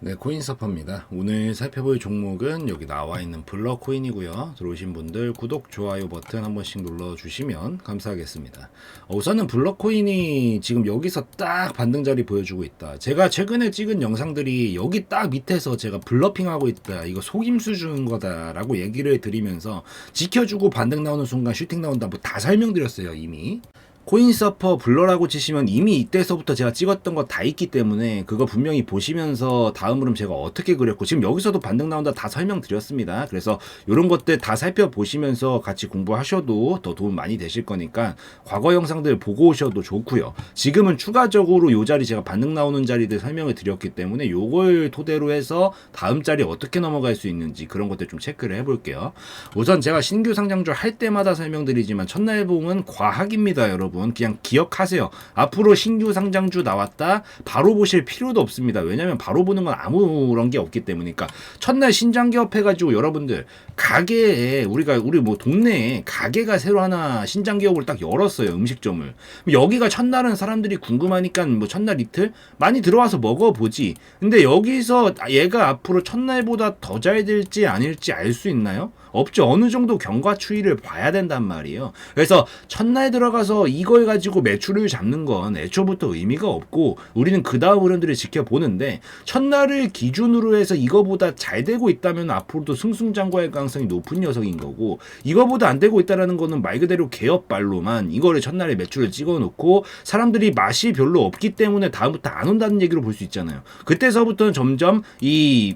네, 코인서퍼입니다. 오늘 살펴볼 종목은 여기 나와 있는 블러코인이고요. 들어오신 분들 구독, 좋아요 버튼 한 번씩 눌러주시면 감사하겠습니다. 어, 우선은 블러코인이 지금 여기서 딱 반등 자리 보여주고 있다. 제가 최근에 찍은 영상들이 여기 딱 밑에서 제가 블러핑하고 있다. 이거 속임수 주는 거다라고 얘기를 드리면서 지켜주고 반등 나오는 순간 슈팅 나온다. 뭐 다 설명드렸어요, 이미. 코인서퍼 블러라고 치시면 이미 이때서부터 제가 찍었던 거 다 있기 때문에 그거 분명히 보시면서 다음 흐름 제가 어떻게 그렸고 지금 여기서도 반등 나온다 다 설명드렸습니다. 그래서 이런 것들 다 살펴보시면서 같이 공부하셔도 더 도움 많이 되실 거니까 과거 영상들 보고 오셔도 좋고요. 지금은 추가적으로 요 자리 제가 반등 나오는 자리들 설명을 드렸기 때문에 요걸 토대로 해서 다음 자리 어떻게 넘어갈 수 있는지 그런 것들 좀 체크를 해볼게요. 우선 제가 신규 상장주 할 때마다 설명드리지만 첫날 봉은 과학입니다, 여러분. 그냥 기억하세요. 앞으로 신규 상장주 나왔다 바로 보실 필요도 없습니다. 왜냐면 바로 보는 건 아무런 게 없기 때문이니까 첫날 신장 기업해가지고 여러분들 가게에 우리가 우리 뭐 동네에 가게가 새로 하나 신장 기업을 딱 열었어요 음식점을 여기가 첫날은 사람들이 궁금하니까 뭐 첫날 이틀 많이 들어와서 먹어보지. 근데 여기서 얘가 앞으로 첫날보다 더 잘 될지 아닐지 알 수 있나요? 없죠. 어느 정도 경과 추이를 봐야 된단 말이에요. 그래서 첫날 들어가서 이걸 가지고 매출을 잡는 건 애초부터 의미가 없고 우리는 그 다음 흐름들을 지켜보는데 첫날을 기준으로 해서 이거보다 잘 되고 있다면 앞으로도 승승장구할 가능성이 높은 녀석인 거고 이거보다 안 되고 있다라는 거는 말 그대로 개업발로만 이거를 첫날에 매출을 찍어놓고 사람들이 맛이 별로 없기 때문에 다음부터 안 온다는 얘기로 볼 수 있잖아요. 그때서부터는 점점 이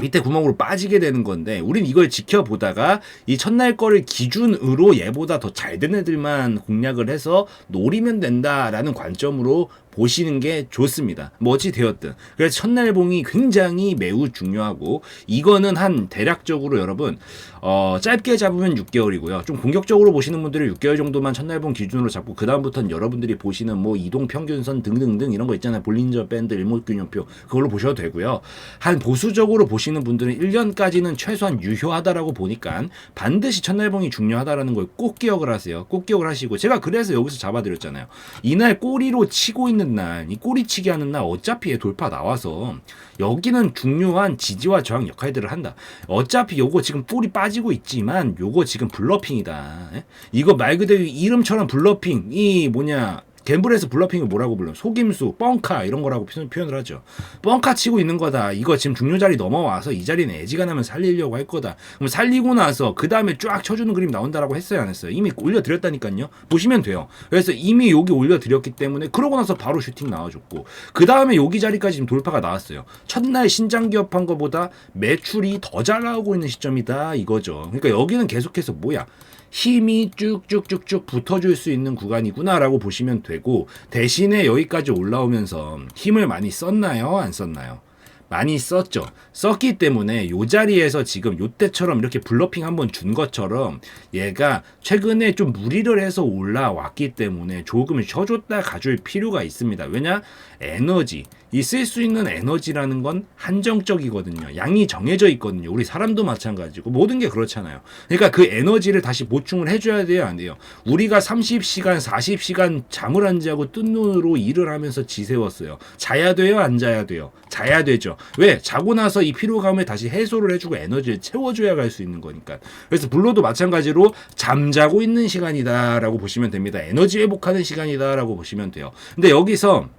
밑에 구멍으로 빠지게 되는 건데 우린 이걸 지켜보다가 이 첫날 거를 기준으로 얘보다 더 잘 된 애들만 공략을 해서 노리면 된다라는 관점으로 보시는 게 좋습니다. 뭐 어찌 되었든. 그래서 첫날 봉이 굉장히 매우 중요하고 이거는 한 대략적으로 여러분 어 짧게 잡으면 6개월이고요. 좀 공격적으로 보시는 분들은 6개월 정도만 첫날 봉 기준으로 잡고 그 다음부터는 여러분들이 보시는 뭐 이동 평균선 등등등 이런 거 있잖아요. 볼린저 밴드 일목균형표 그걸로 보셔도 되고요. 한 보수적으로 보시는 분들은 1년까지는 최소한 유효하다라고 보니까 반드시 첫날 봉이 중요하다라는 걸 꼭 기억을 하세요. 꼭 기억을 하시고 제가 그래서 여기서 잡아드렸잖아요. 이날 꼬리로 치고 있는 날, 이 꼬리치기 하는 날 어차피 얘 돌파 나와서 여기는 중요한 지지와 저항 역할들을 한다. 어차피 요거 지금 뿌리 빠지고 있지만 요거 지금 블러핑이다. 예? 이거 말 그대로 이름처럼 블러핑 이 뭐냐 갬블에서 블러핑을 뭐라고 불러요? 속임수, 뻥카 이런 거라고 표현- 표현을 하죠. 뻥카 치고 있는 거다. 이거 지금 중요 자리 넘어와서 이 자리는 애지가 나면 살리려고 할 거다. 그럼 살리고 나서 그 다음에 쫙 쳐주는 그림 나온다라고 했어요, 안 했어요? 이미 올려드렸다니까요. 보시면 돼요. 그래서 이미 여기 올려드렸기 때문에 그러고 나서 바로 슈팅 나와줬고 그 다음에 여기 자리까지 지금 돌파가 나왔어요. 첫날 신장 기업한 거보다 매출이 더 잘 나오고 있는 시점이다 이거죠. 그러니까 여기는 계속해서 뭐야? 힘이 쭉쭉쭉쭉 붙어줄 수 있는 구간이구나라고 보시면 되고 대신에 여기까지 올라오면서 힘을 많이 썼나요? 안 썼나요? 많이 썼죠. 썼기 때문에 요 자리에서 지금 요때처럼 이렇게 블러핑 한번 준 것처럼 얘가 최근에 좀 무리를 해서 올라왔기 때문에 조금 쉬어줬다 가줄 필요가 있습니다. 왜냐? 에너지. 이 쓸 수 있는 에너지라는 건 한정적이거든요. 양이 정해져 있거든요. 우리 사람도 마찬가지고 모든 게 그렇잖아요. 그러니까 그 에너지를 다시 보충을 해줘야 돼요, 안 돼요? 우리가 30시간, 40시간 잠을 안 자고 뜬 눈으로 일을 하면서 지새웠어요. 자야 돼요, 안 자야 돼요? 자야 되죠. 왜? 자고 나서 이 피로감을 다시 해소를 해주고 에너지를 채워줘야 갈 수 있는 거니까. 그래서 블로도 마찬가지로 잠자고 있는 시간이다라고 보시면 됩니다. 에너지 회복하는 시간이다라고 보시면 돼요. 근데 여기서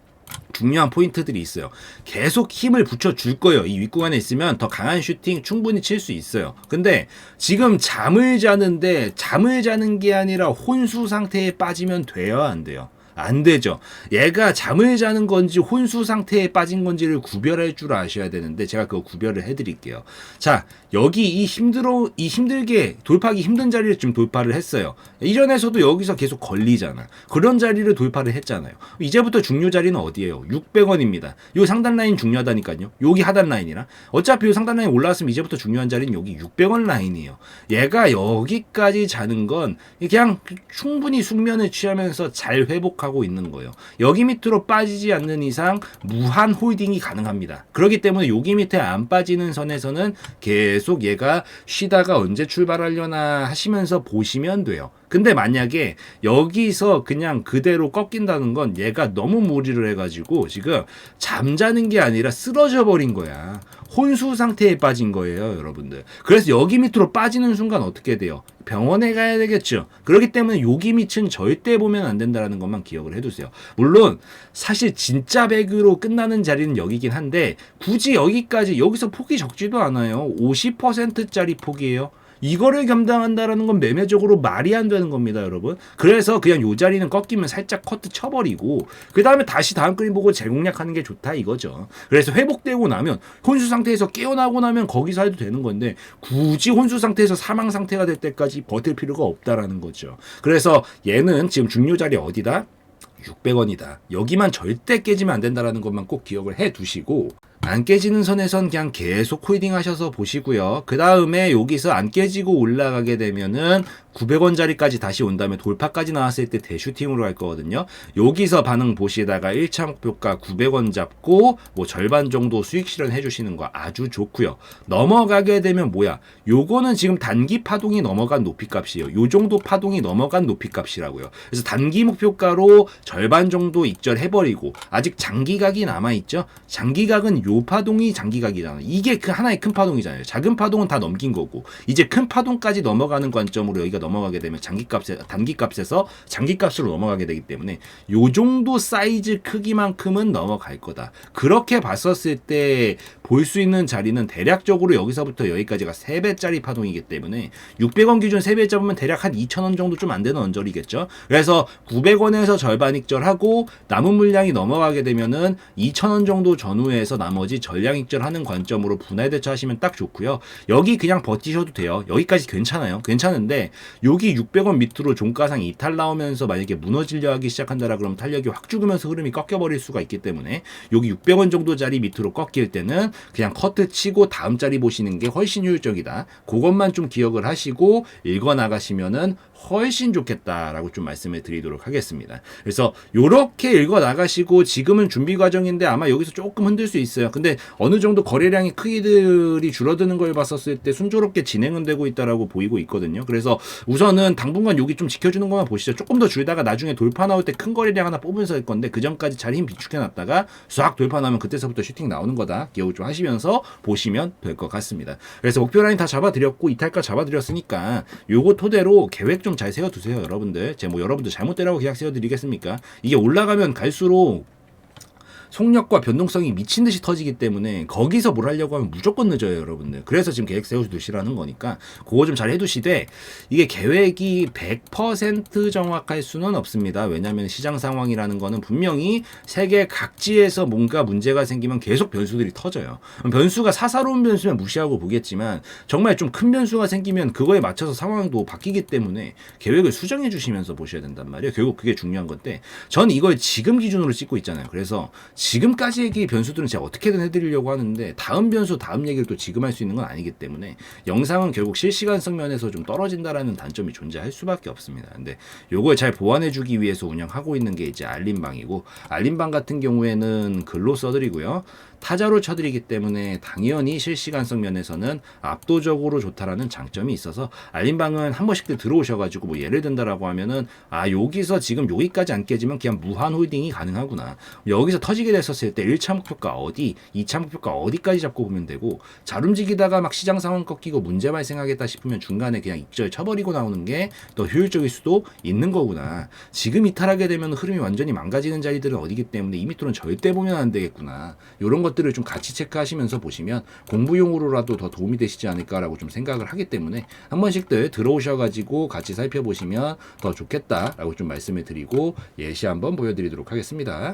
중요한 포인트들이 있어요. 계속 힘을 붙여줄 거예요. 이 윗구간에 있으면 더 강한 슈팅 충분히 칠 수 있어요. 근데 지금 잠을 자는데 잠을 자는 게 아니라 혼수 상태에 빠지면 돼요? 안 돼요? 안 되죠. 얘가 잠을 자는 건지 혼수 상태에 빠진 건지를 구별할 줄 아셔야 되는데 제가 그거 구별을 해드릴게요. 자, 여기 이 힘들어 이 힘들게 돌파하기 힘든 자리를 지금 돌파를 했어요. 이전에서도 여기서 계속 걸리잖아. 그런 자리를 돌파를 했잖아요. 이제부터 중요 자리는 어디예요? 600원입니다. 요 상단 라인 중요하다니까요. 여기 하단 라인이라. 어차피 요 상단 라인 올라왔으면 이제부터 중요한 자리는 여기 600원 라인이에요. 얘가 여기까지 자는 건 그냥 충분히 숙면을 취하면서 잘 회복 하고 있는 거예요. 여기 밑으로 빠지지 않는 이상 무한 홀딩이 가능합니다. 그렇기 때문에 여기 밑에 안 빠지는 선에서는 계속 얘가 쉬다가 언제 출발하려나 하시면서 보시면 돼요. 근데 만약에 여기서 그냥 그대로 꺾인다는 건 얘가 너무 무리를 해가지고 지금 잠자는 게 아니라 쓰러져 버린 거야. 혼수 상태에 빠진 거예요, 여러분들. 그래서 여기 밑으로 빠지는 순간 어떻게 돼요? 병원에 가야 되겠죠. 그렇기 때문에 여기 밑은 절대 보면 안 된다라는 것만 기억을 해두세요. 물론 사실 진짜 백으로 끝나는 자리는 여기긴 한데 굳이 여기까지 여기서 폭이 적지도 않아요. 50%짜리 폭이에요. 이거를 감당한다라는 건 매매적으로 말이 안 되는 겁니다, 여러분. 그래서 그냥 요 자리는 꺾이면 살짝 커트 쳐버리고 그 다음에 다시 다음 그림 보고 재공략하는 게 좋다 이거죠. 그래서 회복되고 나면 혼수 상태에서 깨어나고 나면 거기서 해도 되는 건데 굳이 혼수 상태에서 사망 상태가 될 때까지 버틸 필요가 없다라는 거죠. 그래서 얘는 지금 중요 자리 어디다? 600원이다. 여기만 절대 깨지면 안 된다라는 것만 꼭 기억을 해 두시고 안 깨지는 선에선 그냥 계속 홀딩 하셔서 보시고요. 그 다음에 여기서 안 깨지고 올라가게 되면은 900원짜리까지 다시 온 다음에 돌파까지 나왔을 때 대슈팅으로 갈 거거든요. 여기서 반응 보시다가 1차 목표가 900원 잡고 뭐 절반 정도 수익 실현해 주시는 거 아주 좋고요. 넘어가게 되면 뭐야? 요거는 지금 단기 파동이 넘어간 높이 값이에요. 요 정도 파동이 넘어간 높이 값이라고요. 그래서 단기 목표가로 절반 정도 익절해 버리고 아직 장기각이 남아 있죠. 장기각은 요 파동이 장기각이잖아요. 이게 그 하나의 큰 파동이잖아요. 작은 파동은 다 넘긴 거고 이제 큰 파동까지 넘어가는 관점으로 여기가 넘어가게 되면 장기값에 단기값에서 장기값으로 넘어가게 되기 때문에 요 정도 사이즈 크기만큼은 넘어갈 거다. 그렇게 봤었을 때 볼 수 있는 자리는 대략적으로 여기서부터 여기까지가 3배짜리 파동이기 때문에 600원 기준 3배 잡으면 대략 한 2,000원 정도 좀 안 되는 언저리겠죠. 그래서 900원에서 절반 익절하고 남은 물량이 넘어가게 되면은 2,000원 정도 전후에서 나머지 전량 익절하는 관점으로 분할 대처하시면 딱 좋고요. 여기 그냥 버티셔도 돼요. 여기까지 괜찮아요. 괜찮은데 여기 600원 밑으로 종가상 이탈 나오면서 만약에 무너지려 하기 시작한다라 그러면 탄력이 확 죽으면서 흐름이 꺾여버릴 수가 있기 때문에 여기 600원 정도짜리 밑으로 꺾일 때는 그냥 커트 치고 다음 자리 보시는 게 훨씬 효율적이다. 그것만 좀 기억을 하시고 읽어 나가시면은 훨씬 좋겠다라고 좀 말씀을 드리도록 하겠습니다. 그래서 요렇게 읽어 나가시고 지금은 준비 과정인데 아마 여기서 조금 흔들 수 있어요. 근데 어느 정도 거래량이 크기들이 줄어드는 걸 봤었을 때 순조롭게 진행은 되고 있다라고 보이고 있거든요. 그래서 우선은 당분간 여기 좀 지켜주는 것만 보시죠. 조금 더 줄다가 나중에 돌파 나올 때 큰 거래량 하나 뽑으면서 할 건데 그 전까지 잘 힘 비축해 놨다가 싹 돌파 나면 그때서부터 슈팅 나오는 거다. 기억을 좀 하시면서 보시면 될 것 같습니다. 그래서 목표 라인 다 잡아드렸고 이탈가 잡아드렸으니까 요거 토대로 계획 좀 잘 세워두세요, 여러분들. 제 뭐 여러분들 잘못 되라고 계약 세워드리겠습니까? 이게 올라가면 갈수록 속력과 변동성이 미친 듯이 터지기 때문에 거기서 뭘 하려고 하면 무조건 늦어요, 여러분들. 그래서 지금 계획 세워두시라는 거니까 그거 좀 잘 해두시되 이게 계획이 100% 정확할 수는 없습니다. 왜냐하면 시장 상황이라는 거는 분명히 세계 각지에서 뭔가 문제가 생기면 계속 변수들이 터져요. 변수가 사사로운 변수면 무시하고 보겠지만 정말 좀 큰 변수가 생기면 그거에 맞춰서 상황도 바뀌기 때문에 계획을 수정해 주시면서 보셔야 된단 말이에요. 결국 그게 중요한 건데 전 이걸 지금 기준으로 찍고 있잖아요. 그래서 지금까지 얘기 변수들은 제가 어떻게든 해드리려고 하는데 다음 변수 다음 얘기를 또 지금 할 수 있는 건 아니기 때문에 영상은 결국 실시간성 면에서 좀 떨어진다라는 단점이 존재할 수밖에 없습니다. 근데 요걸 잘 보완해주기 위해서 운영하고 있는 게 이제 알림방이고 알림방 같은 경우에는 글로 써드리고요. 타자로 쳐드리기 때문에 당연히 실시간성 면에서는 압도적으로 좋다라는 장점이 있어서 알림방은 한 번씩들 들어오셔가지고 뭐 예를 든다라고 하면은 아 여기서 지금 여기까지 안 깨지면 그냥 무한 홀딩이 가능하구나. 여기서 터지게 됐었을 때 1차 목표가 어디 2차 목표가 어디까지 잡고 보면 되고 잘 움직이다가 막 시장 상황 꺾이고 문제 발생하겠다 싶으면 중간에 그냥 입절 쳐버리고 나오는 게 더 효율적일 수도 있는 거구나. 지금 이탈하게 되면 흐름이 완전히 망가지는 자리들은 어디기 때문에 이 밑으로는 절대 보면 안 되겠구나. 이런 것 들을 좀 같이 체크하시면서 보시면 공부용으로라도 더 도움이 되시지 않을까라고 좀 생각을 하기 때문에 한 번씩들 들어오셔가지고 같이 살펴보시면 더 좋겠다라고 좀 말씀을 드리고 예시 한번 보여드리도록 하겠습니다.